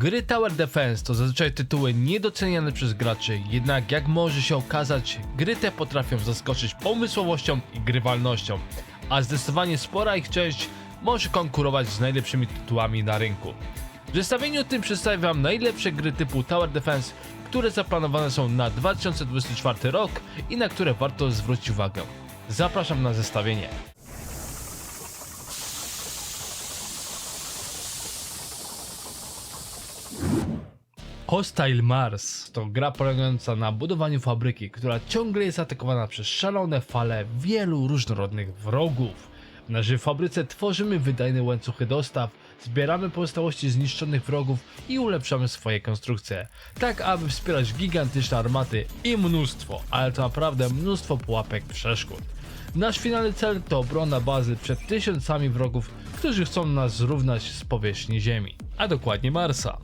Gry Tower Defense to zazwyczaj tytuły niedoceniane przez graczy, jednak jak może się okazać, gry te potrafią zaskoczyć pomysłowością i grywalnością, a zdecydowanie spora ich część może konkurować z najlepszymi tytułami na rynku. W zestawieniu tym przedstawię Wam najlepsze gry typu Tower Defense, które zaplanowane są na 2024 rok i na które warto zwrócić uwagę. Zapraszam na zestawienie. Hostile Mars to gra polegająca na budowaniu fabryki, która ciągle jest atakowana przez szalone fale wielu różnorodnych wrogów. W naszej fabryce tworzymy wydajne łańcuchy dostaw, zbieramy pozostałości zniszczonych wrogów i ulepszamy swoje konstrukcje, tak aby wspierać gigantyczne armaty i mnóstwo, ale to naprawdę mnóstwo pułapek przeszkód. Nasz finalny cel to obrona bazy przed tysiącami wrogów, którzy chcą nas zrównać z powierzchni Ziemi, a dokładnie Marsa.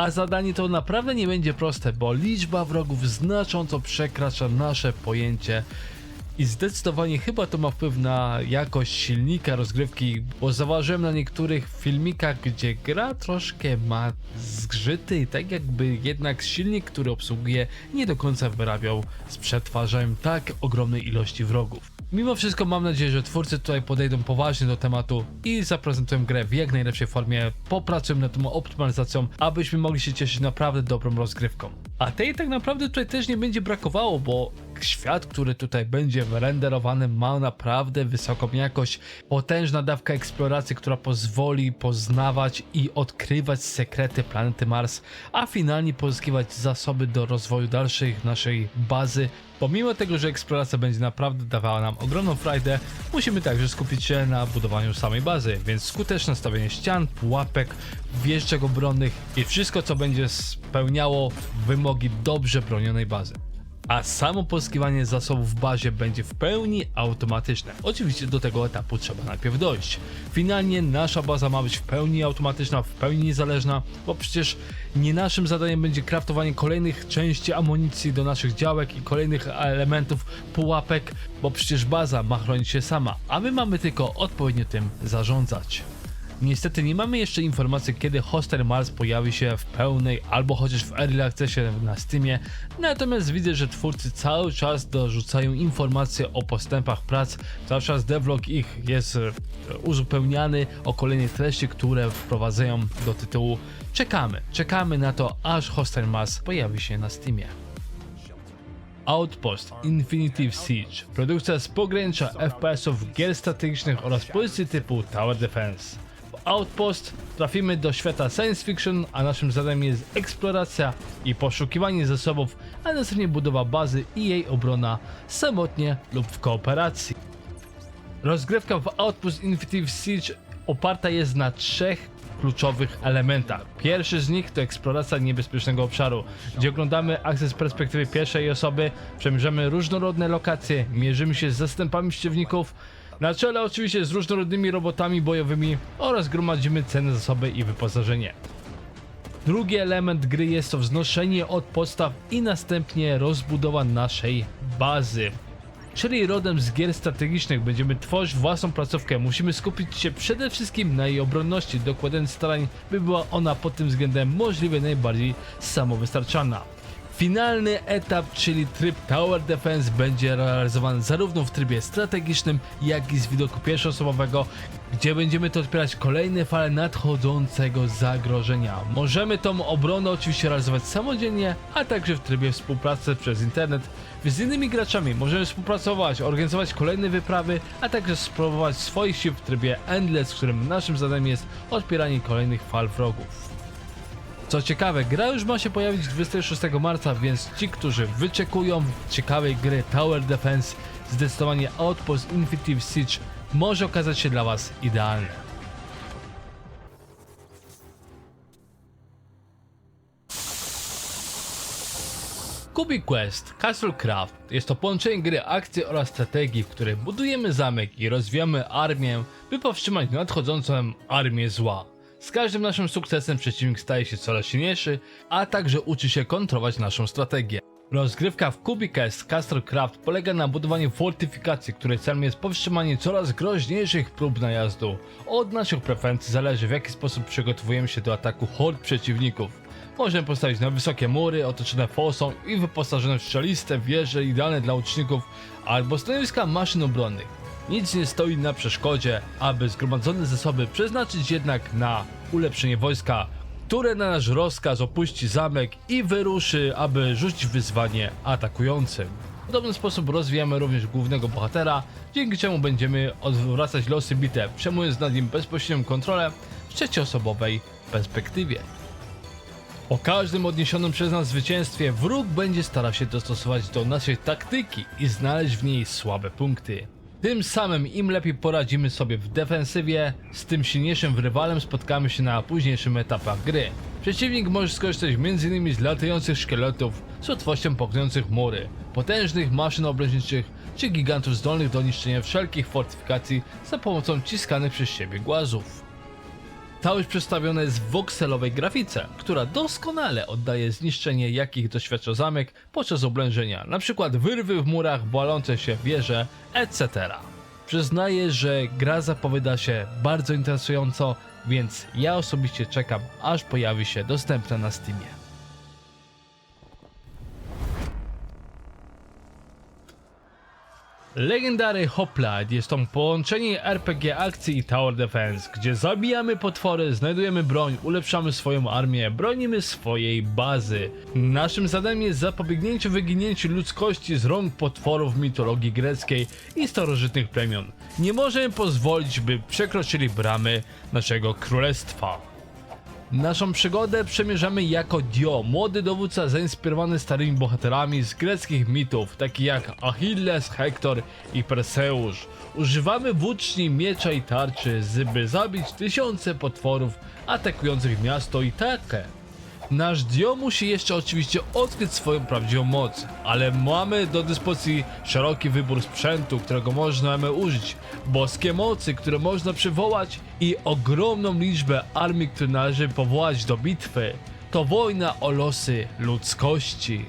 A zadanie to naprawdę nie będzie proste, bo liczba wrogów znacząco przekracza nasze pojęcie i zdecydowanie chyba to ma wpływ na jakość silnika rozgrywki, bo zauważyłem na niektórych filmikach, gdzie gra troszkę ma zgrzyty i tak jakby jednak silnik, który obsługuje nie do końca wyrabiał z przetwarzaniem tak ogromnej ilości wrogów. Mimo wszystko mam nadzieję, że twórcy tutaj podejdą poważnie do tematu i zaprezentują grę w jak najlepszej formie, popracują nad tą optymalizacją, abyśmy mogli się cieszyć naprawdę dobrą rozgrywką. A tej tak naprawdę tutaj też nie będzie brakowało, bo świat, który tutaj będzie renderowany ma naprawdę wysoką jakość, potężna dawka eksploracji, która pozwoli poznawać i odkrywać sekrety planety Mars, a finalnie pozyskiwać zasoby do rozwoju dalszych naszej bazy. Pomimo tego, że eksploracja będzie naprawdę dawała nam ogromną frajdę, musimy także skupić się na budowaniu samej bazy, więc skuteczne stawianie ścian, pułapek, wieżyczek obronnych i wszystko co będzie spełniało wymogi dobrze bronionej bazy a samo pozyskiwanie zasobów w bazie będzie w pełni automatyczne. Oczywiście do tego etapu trzeba najpierw dojść. Finalnie nasza baza ma być w pełni automatyczna, w pełni niezależna, bo przecież nie naszym zadaniem będzie kraftowanie kolejnych części amunicji do naszych działek i kolejnych elementów pułapek, bo przecież baza ma chronić się sama, a my mamy tylko odpowiednio tym zarządzać. Niestety nie mamy jeszcze informacji, kiedy Hostel Mars pojawi się w pełnej albo chociaż w early accessie na Steamie, natomiast widzę, że twórcy cały czas dorzucają informacje o postępach prac, cały czas devlog ich jest e, uzupełniany o kolejne treści, które wprowadzają do tytułu. Czekamy, czekamy na to, aż Hostel Mars pojawi się na Steamie. Outpost Infinitive Siege produkcja z pogranicza FPS-ów, gier strategicznych oraz pozycji typu Tower Defense. Outpost trafimy do świata science fiction, a naszym zadaniem jest eksploracja i poszukiwanie zasobów, a następnie budowa bazy i jej obrona samotnie lub w kooperacji. Rozgrywka w Outpost Infinitive Siege oparta jest na trzech kluczowych elementach. Pierwszy z nich to eksploracja niebezpiecznego obszaru, gdzie oglądamy akcję z perspektywy pierwszej osoby, przemierzamy różnorodne lokacje, mierzymy się z zastępami przeciwników, na czele oczywiście z różnorodnymi robotami bojowymi oraz gromadzimy cenne zasoby i wyposażenie. Drugi element gry jest to wznoszenie od podstaw i następnie rozbudowa naszej bazy. Czyli rodem z gier strategicznych będziemy tworzyć własną placówkę. Musimy skupić się przede wszystkim na jej obronności, dokładając starań, by była ona pod tym względem możliwie najbardziej samowystarczalna. Finalny etap, czyli tryb Tower Defense będzie realizowany zarówno w trybie strategicznym, jak i z widoku pierwszoosobowego, gdzie będziemy to odpierać kolejne fale nadchodzącego zagrożenia. Możemy tą obronę oczywiście realizować samodzielnie, a także w trybie współpracy przez internet z innymi graczami. Możemy współpracować, organizować kolejne wyprawy, a także spróbować swoich sił w trybie Endless, w którym naszym zadaniem jest odpieranie kolejnych fal wrogów. Co ciekawe, gra już ma się pojawić 26 marca, więc ci, którzy wyczekują ciekawej gry Tower Defense, zdecydowanie Outpost Infinitive Siege może okazać się dla Was idealne. Cubic Quest Castle Craft jest to połączenie gry akcji oraz strategii, w której budujemy zamek i rozwijamy armię, by powstrzymać nadchodzącą armię zła. Z każdym naszym sukcesem przeciwnik staje się coraz silniejszy, a także uczy się kontrolować naszą strategię. Rozgrywka w Cubicast Castle Craft polega na budowaniu fortyfikacji, której celem jest powstrzymanie coraz groźniejszych prób najazdu. Od naszych preferencji zależy w jaki sposób przygotowujemy się do ataku hord przeciwników. Możemy postawić na wysokie mury otoczone fosą i wyposażone w strzeliste wieże idealne dla łuczników albo stanowiska maszyn obronnych. Nic nie stoi na przeszkodzie, aby zgromadzone zasoby przeznaczyć jednak na ulepszenie wojska, które na nasz rozkaz opuści zamek i wyruszy, aby rzucić wyzwanie atakującym. W podobny sposób rozwijamy również głównego bohatera, dzięki czemu będziemy odwracać losy bitew, przejmując nad nim bezpośrednią kontrolę w trzecioosobowej perspektywie. Po każdym odniesionym przez nas zwycięstwie wróg będzie starał się dostosować do naszej taktyki i znaleźć w niej słabe punkty. Tym samym im lepiej poradzimy sobie w defensywie, z tym silniejszym rywalem spotkamy się na późniejszym etapach gry. Przeciwnik może skorzystać m.in. z latających szkieletów z łatwością poknujących mury, potężnych maszyn obrończych czy gigantów zdolnych do niszczenia wszelkich fortyfikacji za pomocą ciskanych przez siebie głazów. Całość przedstawiona jest w wokselowej grafice, która doskonale oddaje zniszczenie jakich doświadcza zamek podczas oblężenia, np. wyrwy w murach, walące się wieże, etc. Przyznaję, że gra zapowiada się bardzo interesująco, więc ja osobiście czekam aż pojawi się dostępna na Steamie. Legendary Hoplite jest to połączenie RPG akcji i Tower Defense, gdzie zabijamy potwory, znajdujemy broń, ulepszamy swoją armię, bronimy swojej bazy. Naszym zadaniem jest zapobiegnięcie wyginięciu ludzkości z rąk potworów mitologii greckiej i starożytnych plemion. Nie możemy pozwolić, by przekroczyli bramy naszego królestwa. Naszą przygodę przemierzamy jako Dio, młody dowódca zainspirowany starymi bohaterami z greckich mitów, takich jak Achilles, Hektor i Perseusz. Używamy włóczni, miecza i tarczy, by zabić tysiące potworów atakujących miasto Itakę. Nasz Dio musi jeszcze oczywiście odkryć swoją prawdziwą moc, ale mamy do dyspozycji szeroki wybór sprzętu, którego możemy użyć, boskie mocy, które można przywołać i ogromną liczbę armii, które należy powołać do bitwy. To wojna o losy ludzkości.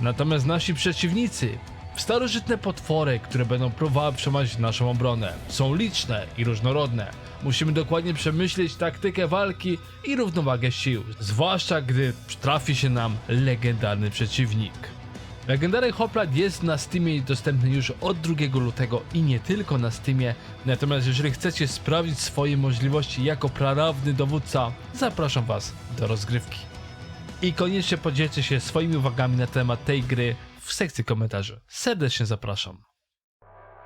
Natomiast nasi przeciwnicy, starożytne potwory, które będą próbowały przemaść naszą obronę, są liczne i różnorodne. Musimy dokładnie przemyśleć taktykę walki i równowagę sił, zwłaszcza gdy trafi się nam legendarny przeciwnik. Legendary Hoplite jest na Steamie dostępny już od 2 lutego i nie tylko na Steamie, natomiast jeżeli chcecie sprawdzić swoje możliwości jako prarawny dowódca, zapraszam Was do rozgrywki. I koniecznie podzielcie się swoimi uwagami na temat tej gry w sekcji komentarzy. Serdecznie zapraszam.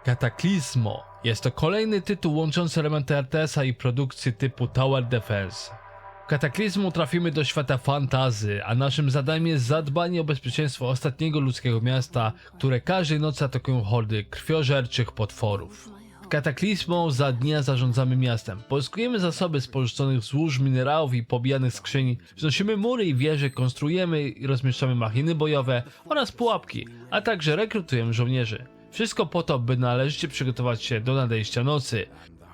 Kataklizmo jest to kolejny tytuł łączący elementy RTS-a i produkcji typu Tower Defense. W Kataklizmu trafimy do świata fantazy, a naszym zadaniem jest zadbanie o bezpieczeństwo ostatniego ludzkiego miasta, które każdej nocy atakują hordy krwiożerczych potworów. W Kataklizmu za dnia zarządzamy miastem. Pozyskujemy zasoby z porzuconych złóż minerałów i pobijanych skrzyni, wznosimy mury i wieże, konstruujemy i rozmieszczamy machiny bojowe oraz pułapki, a także rekrutujemy żołnierzy. Wszystko po to, by należycie przygotować się do nadejścia nocy,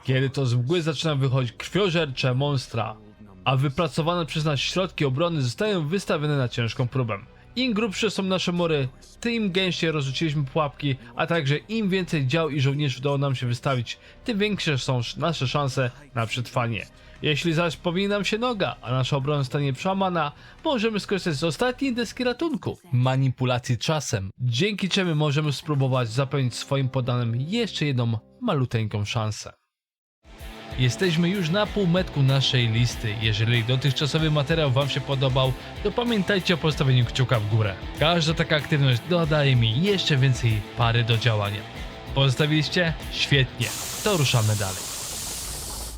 kiedy to z mgły zaczyna wychodzić krwiożercze monstra, a wypracowane przez nas środki obrony zostają wystawione na ciężką próbę. Im grubsze są nasze mury, tym gęściej rozrzuciliśmy pułapki, a także im więcej dział i żołnierzy udało nam się wystawić, tym większe są nasze szanse na przetrwanie. Jeśli zaś powinna nam się noga, a nasza obrona stanie przełamana, możemy skorzystać z ostatniej deski ratunku manipulacji czasem, dzięki czemu możemy spróbować zapewnić swoim podanym jeszcze jedną maluteńką szansę. Jesteśmy już na półmetku naszej listy. Jeżeli dotychczasowy materiał Wam się podobał, to pamiętajcie o postawieniu kciuka w górę. Każda taka aktywność dodaje mi jeszcze więcej pary do działania. Pozostawiliście? Świetnie. To ruszamy dalej.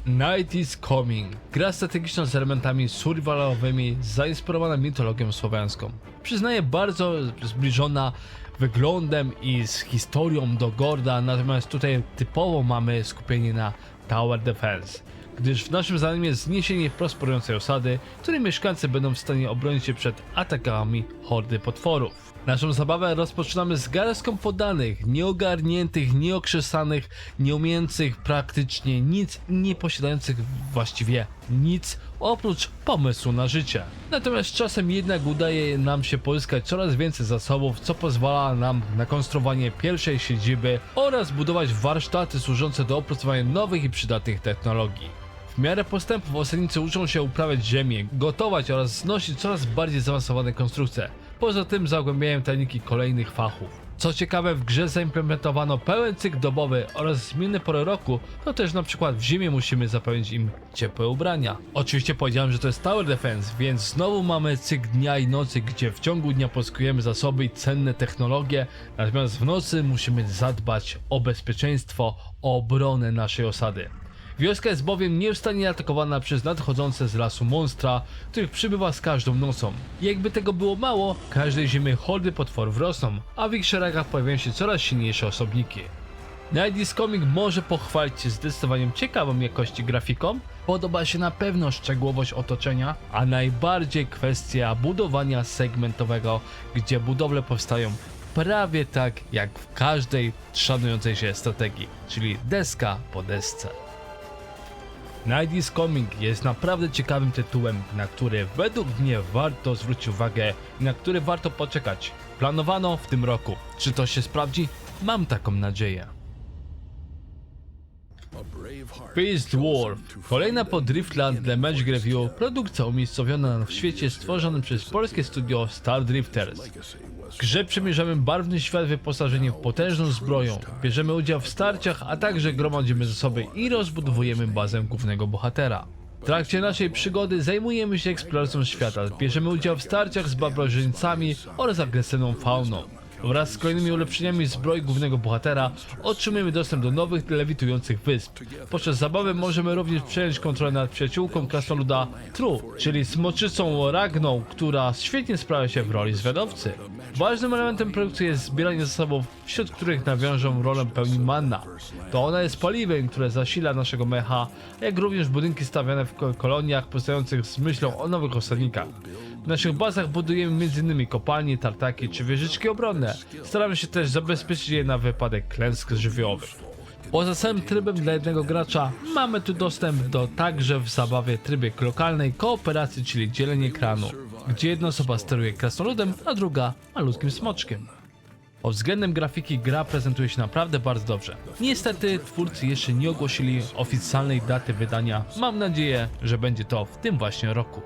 Night is Coming. Gra strategiczna z elementami survivalowymi, zainspirowana mitologią słowiańską. Przyznaję bardzo zbliżona wyglądem i z historią do Gorda, natomiast tutaj typowo mamy skupienie na Tower Defense, gdyż w naszym zadaniem jest zniesienie prosperującej osady, której mieszkańcy będą w stanie obronić się przed atakami hordy potworów. Naszą zabawę rozpoczynamy z garstką podanych, nieogarniętych, nieokrzesanych, nieumiejących praktycznie nic nie posiadających właściwie nic oprócz pomysłu na życie. Natomiast czasem jednak udaje nam się pozyskać coraz więcej zasobów, co pozwala nam na konstruowanie pierwszej siedziby oraz budować warsztaty służące do opracowania nowych i przydatnych technologii. W miarę postępów osadnicy uczą się uprawiać ziemię, gotować oraz znosić coraz bardziej zaawansowane konstrukcje. Poza tym zagłębiają tajniki kolejnych fachów. Co ciekawe, w grze zaimplementowano pełen cykl dobowy oraz zmienne pory roku, to też na przykład w zimie musimy zapewnić im ciepłe ubrania. Oczywiście powiedziałem, że to jest Tower Defense, więc znowu mamy cykl dnia i nocy, gdzie w ciągu dnia pozyskujemy zasoby i cenne technologie, natomiast w nocy musimy zadbać o bezpieczeństwo, o obronę naszej osady. Wioska jest bowiem nieustannie atakowana przez nadchodzące z lasu monstra, których przybywa z każdą nocą. Jakby tego było mało, każdej zimy hordy potworów rosną, a w ich szeregach pojawiają się coraz silniejsze osobniki. Night's Comic może pochwalić się zdecydowanie ciekawą jakości grafiką, podoba się na pewno szczegółowość otoczenia, a najbardziej kwestia budowania segmentowego, gdzie budowle powstają prawie tak jak w każdej szanującej się strategii, czyli deska po desce. Night is Coming jest naprawdę ciekawym tytułem, na który według mnie warto zwrócić uwagę i na który warto poczekać. Planowano w tym roku. Czy to się sprawdzi? Mam taką nadzieję. Beast Dwarf. Kolejna po Driftland The Magic Review produkcja umiejscowiona w świecie stworzonym przez polskie studio Star Drifters. W grze przemierzamy barwny świat wyposażeni w potężną zbroją, bierzemy udział w starciach, a także gromadzimy zasoby i rozbudowujemy bazę głównego bohatera. W trakcie naszej przygody zajmujemy się eksploracją świata, bierzemy udział w starciach z barbarzyńcami oraz agresywną fauną. Wraz z kolejnymi ulepszeniami zbroi głównego bohatera otrzymujemy dostęp do nowych lewitujących wysp. Podczas zabawy możemy również przejąć kontrolę nad przyjaciółką krasnoluda Tru, czyli smoczycą Ragną, która świetnie sprawia się w roli zwiadowcy. Ważnym elementem produkcji jest zbieranie zasobów, wśród których nawiążą rolę pełni manna. To ona jest paliwem, które zasila naszego mecha, jak również budynki stawiane w ko- koloniach powstających z myślą o nowych osadnikach. W naszych bazach budujemy m.in. kopalnie, tartaki czy wieżyczki obronne. Staramy się też zabezpieczyć je na wypadek klęsk żywiołowych. Poza samym trybem dla jednego gracza mamy tu dostęp do także w zabawie trybie lokalnej kooperacji, czyli dzielenie ekranu, gdzie jedna osoba steruje krasnoludem, a druga malutkim smoczkiem. Pod względem grafiki gra prezentuje się naprawdę bardzo dobrze. Niestety twórcy jeszcze nie ogłosili oficjalnej daty wydania. Mam nadzieję, że będzie to w tym właśnie roku.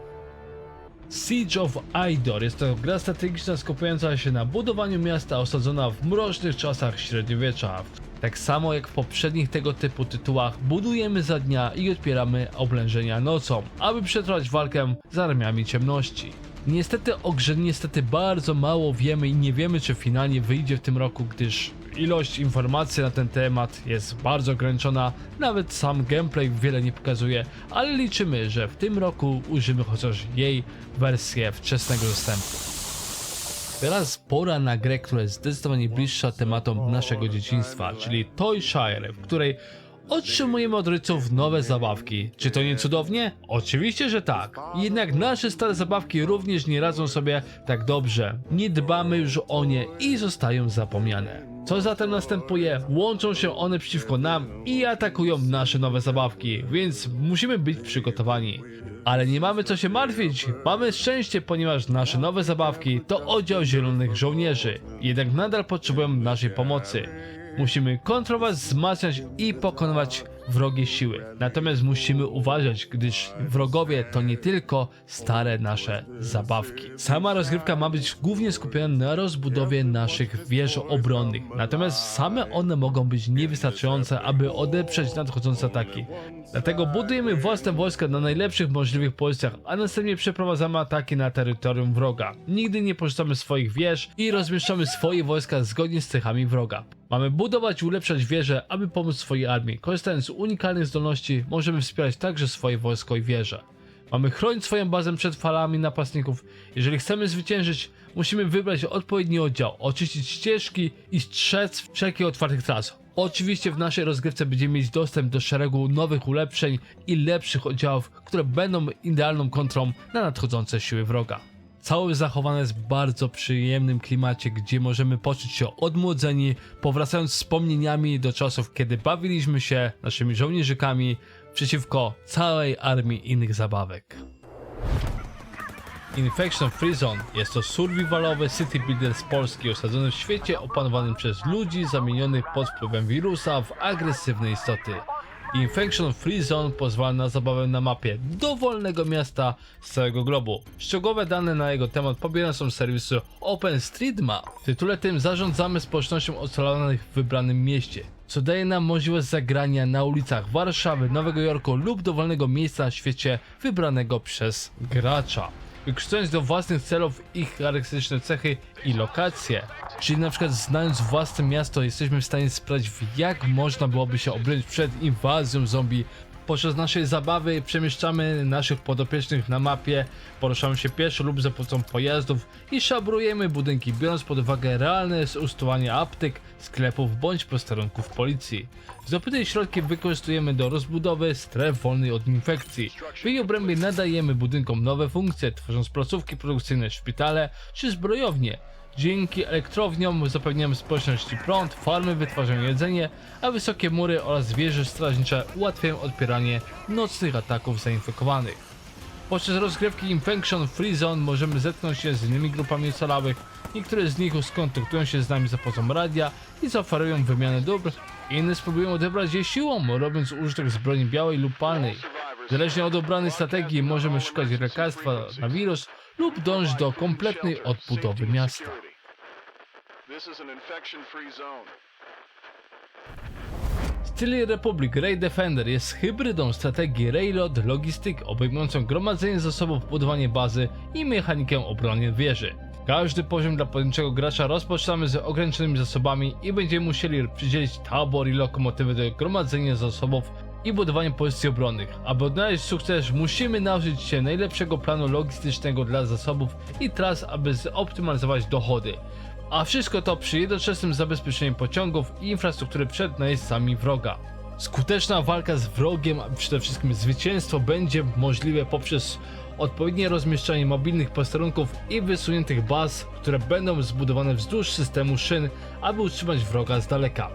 Siege of Idor jest to gra strategiczna skupiająca się na budowaniu miasta osadzona w mrocznych czasach średniowiecza. Tak samo jak w poprzednich tego typu tytułach, budujemy za dnia i odpieramy oblężenia nocą, aby przetrwać walkę z armiami ciemności. Niestety o grze niestety bardzo mało wiemy i nie wiemy czy finalnie wyjdzie w tym roku, gdyż ilość informacji na ten temat jest bardzo ograniczona, nawet sam gameplay wiele nie pokazuje, ale liczymy, że w tym roku użyjemy chociaż jej wersję wczesnego dostępu. Teraz pora na grę, która jest zdecydowanie bliższa tematom naszego dzieciństwa, czyli Toy Shire, w której otrzymujemy od rodziców nowe zabawki. Czy to nie cudownie? Oczywiście, że tak. Jednak nasze stare zabawki również nie radzą sobie tak dobrze. Nie dbamy już o nie i zostają zapomniane. Co zatem następuje? Łączą się one przeciwko nam i atakują nasze nowe zabawki, więc musimy być przygotowani. Ale nie mamy co się martwić, mamy szczęście, ponieważ nasze nowe zabawki to oddział zielonych żołnierzy, jednak nadal potrzebują naszej pomocy. Musimy kontrolować, wzmacniać i pokonywać wrogie siły. Natomiast musimy uważać, gdyż wrogowie to nie tylko stare nasze zabawki. Sama rozgrywka ma być głównie skupiona na rozbudowie naszych wież obronnych. Natomiast same one mogą być niewystarczające, aby odeprzeć nadchodzące ataki. Dlatego budujemy własne wojska na najlepszych możliwych pozycjach, a następnie przeprowadzamy ataki na terytorium wroga. Nigdy nie porzucamy swoich wież i rozmieszczamy swoje wojska zgodnie z cechami wroga. Mamy budować i ulepszać wieże, aby pomóc swojej armii. Korzystając z unikalnych zdolności, możemy wspierać także swoje wojsko i wieże. Mamy chronić swoją bazę przed falami napastników. Jeżeli chcemy zwyciężyć, musimy wybrać odpowiedni oddział, oczyścić ścieżki i strzec wszelkich otwartych tras. Oczywiście w naszej rozgrywce będziemy mieć dostęp do szeregu nowych ulepszeń i lepszych oddziałów, które będą idealną kontrą na nadchodzące siły wroga. Całość zachowana jest w bardzo przyjemnym klimacie, gdzie możemy poczuć się odmłodzeni, powracając wspomnieniami do czasów, kiedy bawiliśmy się naszymi żołnierzykami przeciwko całej armii innych zabawek. Infection Free Zone jest to survivalowy city builder z Polski osadzony w świecie opanowanym przez ludzi zamienionych pod wpływem wirusa w agresywne istoty. Infection Free Zone pozwala na zabawę na mapie dowolnego miasta z całego globu. Szczegółowe dane na jego temat pobierane są z serwisu OpenStreetMap. W tytule tym zarządzamy społecznością ocalonych w wybranym mieście, co daje nam możliwość zagrania na ulicach Warszawy, Nowego Jorku lub dowolnego miejsca na świecie wybranego przez gracza wykorzystując do własnych celów ich charakterystyczne cechy i lokacje. Czyli na przykład znając własne miasto jesteśmy w stanie sprawdzić jak można byłoby się obronić przed inwazją zombie. Podczas naszej zabawy przemieszczamy naszych podopiecznych na mapie, poruszamy się pieszo lub za pomocą pojazdów i szabrujemy budynki, biorąc pod uwagę realne usytuowanie aptek, sklepów bądź posterunków policji. Zdobyte środki wykorzystujemy do rozbudowy stref wolnej od infekcji. W jej obrębie nadajemy budynkom nowe funkcje, tworząc placówki produkcyjne, szpitale czy zbrojownie. Dzięki elektrowniom zapewniamy społeczności prąd, farmy wytwarzają jedzenie, a wysokie mury oraz wieże strażnicze ułatwiają odpieranie nocnych ataków zainfekowanych. Podczas rozgrywki Infection Free Zone możemy zetknąć się z innymi grupami ocalałych. Niektóre z nich skontaktują się z nami za pomocą radia i zaoferują wymianę dóbr. Inne spróbują odebrać je siłą, robiąc użytek z broni białej lub palnej. Zależnie od obranej strategii możemy szukać lekarstwa na wirus lub dążyć do kompletnej odbudowy miasta. Styl Republic Raid Defender jest hybrydą strategii Railroad Logistic obejmującą gromadzenie zasobów, budowanie bazy i mechanikę obrony wieży. Każdy poziom dla pojedynczego gracza rozpoczynamy z ograniczonymi zasobami i będziemy musieli przydzielić tabor i lokomotywy do gromadzenia zasobów i budowania pozycji obronnych. Aby odnaleźć sukces, musimy nauczyć się najlepszego planu logistycznego dla zasobów i tras, aby zoptymalizować dochody. A wszystko to przy jednoczesnym zabezpieczeniu pociągów i infrastruktury przed najeźdźcami wroga. Skuteczna walka z wrogiem, a przede wszystkim zwycięstwo będzie możliwe poprzez odpowiednie rozmieszczanie mobilnych posterunków i wysuniętych baz, które będą zbudowane wzdłuż systemu szyn, aby utrzymać wroga z daleka.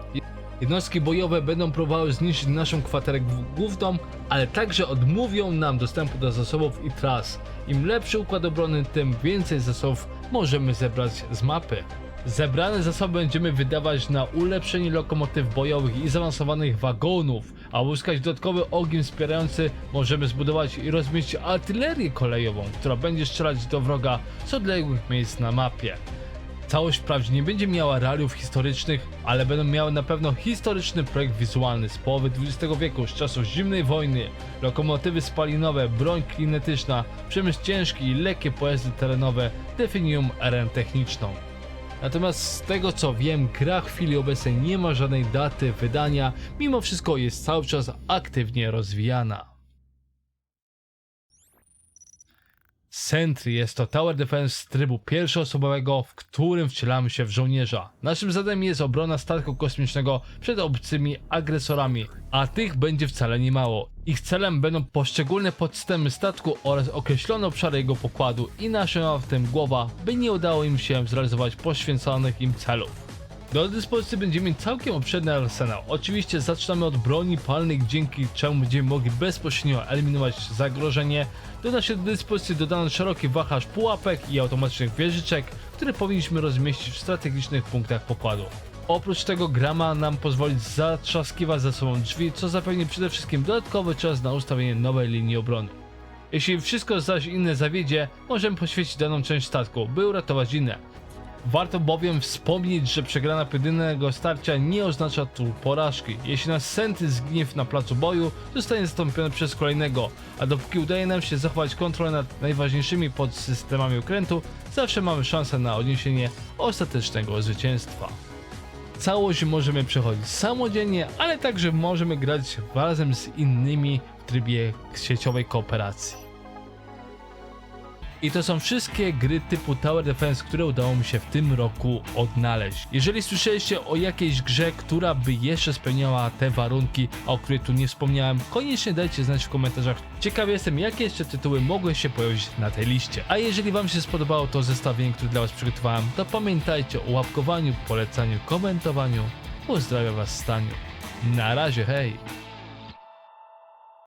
Jednostki bojowe będą próbowały zniszczyć naszą kwaterę główną, ale także odmówią nam dostępu do zasobów i tras. Im lepszy układ obronny, tym więcej zasobów możemy zebrać z mapy. Zebrane zasoby będziemy wydawać na ulepszenie lokomotyw bojowych i zaawansowanych wagonów, a uzyskać dodatkowy ogień wspierający możemy zbudować i rozmieścić artylerię kolejową, która będzie strzelać do wroga z odległych miejsc na mapie. Całość wprawdzie nie będzie miała realiów historycznych, ale będą miały na pewno historyczny projekt wizualny z połowy XX wieku, z czasów zimnej wojny, lokomotywy spalinowe, broń kinetyczna, przemysł ciężki i lekkie pojazdy terenowe definiują erę techniczną. Natomiast z tego co wiem, gra w chwili obecnej nie ma żadnej daty wydania, mimo wszystko jest cały czas aktywnie rozwijana. Sentry jest to Tower Defense z trybu pierwszoosobowego, w którym wcielamy się w żołnierza. Naszym zadaniem jest obrona statku kosmicznego przed obcymi agresorami, a tych będzie wcale nie mało. Ich celem będą poszczególne podsystemy statku oraz określone obszary jego pokładu i nasza w tym głowa, by nie udało im się zrealizować poświęconych im celów. Do dyspozycji będziemy mieć całkiem obszerny arsenał. Oczywiście zaczynamy od broni palnych, dzięki czemu będziemy mogli bezpośrednio eliminować zagrożenie. Do dyspozycji dodany szeroki wachlarz pułapek i automatycznych wieżyczek, które powinniśmy rozmieścić w strategicznych punktach pokładu. Oprócz tego gra ma nam pozwolić zatrzaskiwać za sobą drzwi, co zapewni przede wszystkim dodatkowy czas na ustawienie nowej linii obrony. Jeśli wszystko zaś inne zawiedzie, możemy poświęcić daną część statku, by uratować inne. Warto bowiem wspomnieć, że przegrana pojedynczego starcia nie oznacza tu porażki. Jeśli nasz senty zginie na placu boju, zostanie zastąpiony przez kolejnego, a dopóki udaje nam się zachować kontrolę nad najważniejszymi podsystemami okrętu, zawsze mamy szansę na odniesienie ostatecznego zwycięstwa. Całość możemy przechodzić samodzielnie, ale także możemy grać razem z innymi w trybie sieciowej kooperacji. I to są wszystkie gry typu Tower Defense, które udało mi się w tym roku odnaleźć. Jeżeli słyszeliście o jakiejś grze, która by jeszcze spełniała te warunki, o której tu nie wspomniałem, koniecznie dajcie znać w komentarzach. Ciekawy jestem, jakie jeszcze tytuły mogły się pojawić na tej liście. A jeżeli wam się spodobało to zestawienie, które dla was przygotowałem, to pamiętajcie o łapkowaniu, polecaniu, komentowaniu. Pozdrawiam was Staniu. Na razie, hej!